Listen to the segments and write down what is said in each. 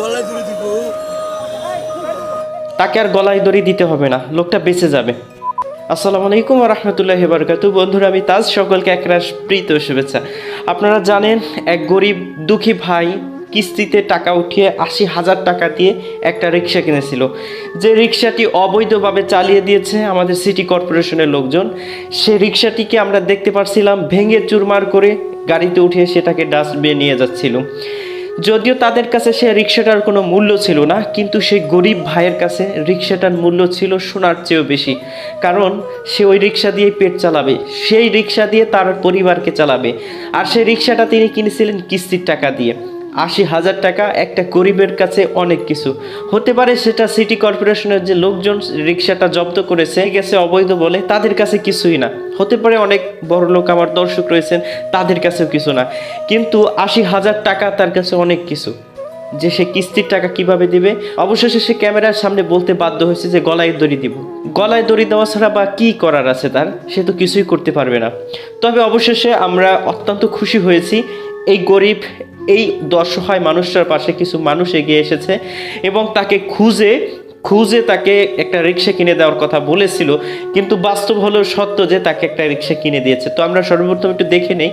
গলায় তাকে আর গলায় দড়ি দিতে হবে না, লোকটা বেঁচে যাবে। আসসালামু আলাইকুম রহমতুল্লাহ বারকাতু বন্ধুরা, আমি তাজ সকলকে একরাশ প্রীত শুভেচ্ছা। আপনারা জানেন, এক গরিব দুঃখী ভাই কিস্তিতে টাকা উঠিয়ে আশি হাজার টাকা দিয়ে একটা রিক্সা কিনেছিল। যে রিক্সাটি অবৈধভাবে চালিয়ে দিয়েছে আমাদের সিটি কর্পোরেশনের লোকজন, সে রিক্সাটিকে আমরা দেখতে পারছিলাম, ভেঙে চুরমার করে গাড়িতে উঠিয়ে সেটাকে ডাস্টবিনে নিয়ে যাচ্ছিল। যদিও তাদের কাছে সে রিক্সাটার কোনো মূল্য ছিল না, কিন্তু সেই গরিব ভাইয়ের কাছে রিক্সাটার মূল্য ছিল সোনার চেয়েও বেশি। কারণ সে ওই রিক্সা দিয়েই পেট চালাবে, সেই রিক্সা দিয়ে তার পরিবারকে চালাবে। আর সেই রিক্সাটা তিনি কিনেছিলেন কিস্তির টাকা দিয়ে। আশি হাজার টাকা একটা গরিবের কাছে অনেক কিছু। হতে পারে সেটা সিটি কর্পোরেশনের যে লোকজন রিক্সাটা জব্দ করেছে গেছে অবৈধ বলে তাদের কাছে কিছুই না। হতে পারে অনেক বড় লোক আমার দর্শক রয়েছেন, তাদের কাছেও কিছু না। কিন্তু আশি হাজার টাকা তার কাছে অনেক কিছু। যে সে কিস্তির টাকা কীভাবে দিবে? অবশেষে সে ক্যামেরার সামনে বলতে বাধ্য হয়েছে যে গলায় দড়ি দিব। গলায় দড়ি দেওয়া ছাড়া বা কি করার আছে তার? সে তো কিছুই করতে পারবে না। তবে অবশেষে আমরা অত্যন্ত খুশি হয়েছি এই গরিব এই দশহায় মানুষটার পাশে কিছু মানুষ এগিয়ে এসেছে এবং তাকে খুঁজে খুঁজে তাকে একটা রিক্সা কিনে দেওয়ার কথা বলেছিল কিন্তু বাস্তব হলেও সত্য যে তাকে একটা রিক্সা কিনে দিয়েছে। তো আমরা সর্বপ্রথম একটু দেখে নেই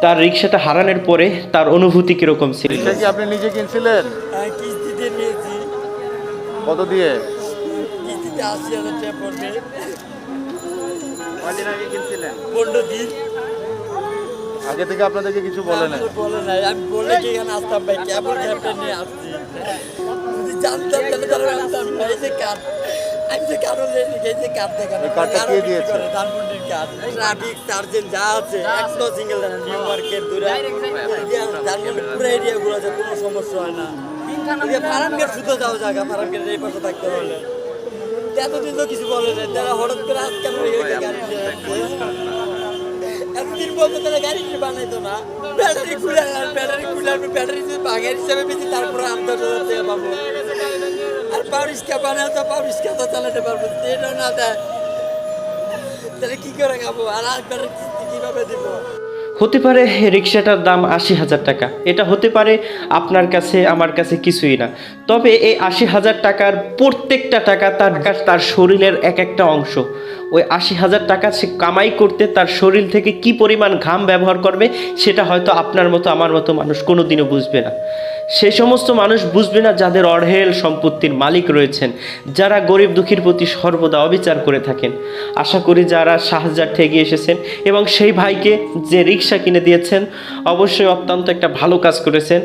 তার রিক্সাটা হারানোর পরে তার অনুভূতি কীরকম ছিল? কি আপনি নিজে কিনছিলেন? নিয়েছি। কত দিয়ে? আগে কিনছিলেন? পনেরো দিন। আগে থেকে আপনাদেরকে কিছু বলে নাই। বলে নাই। আমি বলে কি এখানে আসতাম ভাই? কেবল ক্যাবটা নিয়ে আসছি? যদি জানতাম তাহলে তাহলে আসতাম না। এই যে কার্ড আমি যে কারণ এই যে কার্ড দেখানো। এই কার্ডটা কে দিয়েছে? ধানমন্ডির কার্ড ট্রাফিক সার্জেন্ট যা আছে একশো সিঙ্গেল নিউ মার্কেট দূরে। ধানমন্ডির পুরো এরিয়াগুলো আছে কোনো সমস্যা হয় না। ফার্ম গেট শুধু যাও জায়গা ফার্ম গেটের এই পাশে থাকতে হলে। এতদিন তো কিছু বলে না তারা হঠাৎ করে আজকাল হয়ে যাচ্ছে। বলতো, তারা গাড়ি বানাইতো না। ব্যাটারি খুলে ব্যাটারি খুলে আমি ব্যাটারি যদি বাঘের হিসাবে বেশি তারপরে আমি দশ হাজার আর পাউরিস্কা বানাও তো পাউরিস্কা তো চালাতে পারব। এটা না দেয়। তাহলে কি করে খাব? আর আর ব্যাটারি কীভাবে দিব? হতে পারে রিক্সাটার দাম আশি হাজার টাকা। এটা হতে পারে আপনার কাছে, আমার কাছে কিছুই না। তবে এই আশি হাজার টাকার প্রত্যেকটা টাকা তার তার শরীরের এক একটা অংশ। ওই আশি হাজার টাকা সে কামাই করতে তার শরীর থেকে কি পরিমাণ ঘাম ব্যবহার করবে, সেটা হয়তো আপনার মতো, আমার মতো মানুষ কোনো দিনও বুঝবে না। সেই সমস্ত মানুষ বুঝবে না যাদের অঢেল সম্পত্তির মালিক রয়েছেন, যারা গরিব দুঃখীর প্রতি সর্বদা অবিচার করে থাকেন। আশা করি যারা সাহায্যার্থে এগিয়ে এসেছেন এবং সেই ভাইকে যে রিক্সা কিনে দিয়েছেন, অবশ্যই অত্যন্ত একটা ভালো কাজ করেছেন।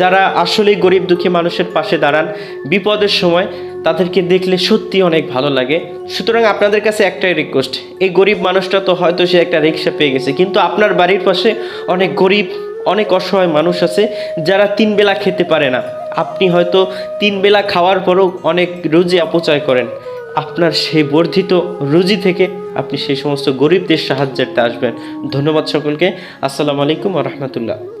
যারা আসলেই গরিব দুঃখী মানুষের পাশে দাঁড়ান, বিপদের সময় তাদেরকে দেখলে সত্যি অনেক ভালো লাগে। সুতরাং আপনাদের কাছে একটাই রিকোয়েস্ট এই গরিব মানুষটা তো হয়তো সে একটা রিক্সা পেয়ে গেছে, কিন্তু আপনার বাড়ির পাশে অনেক গরিব অনেক অসহায় মানুষ আছে যারা তিন বেলা খেতে পারে না। আপনি হয়তো তিন বেলা খাওয়ার পরও অনেক রুজি অপচয় করেন। আপনার সেই বর্ধিত রুজি থেকে আপনি সেই সমস্ত গরিবদের সাহায্যার্থে আসবেন। ধন্যবাদ সকলকে। আসসালামু আলাইকুম রহমতুল্লাহ।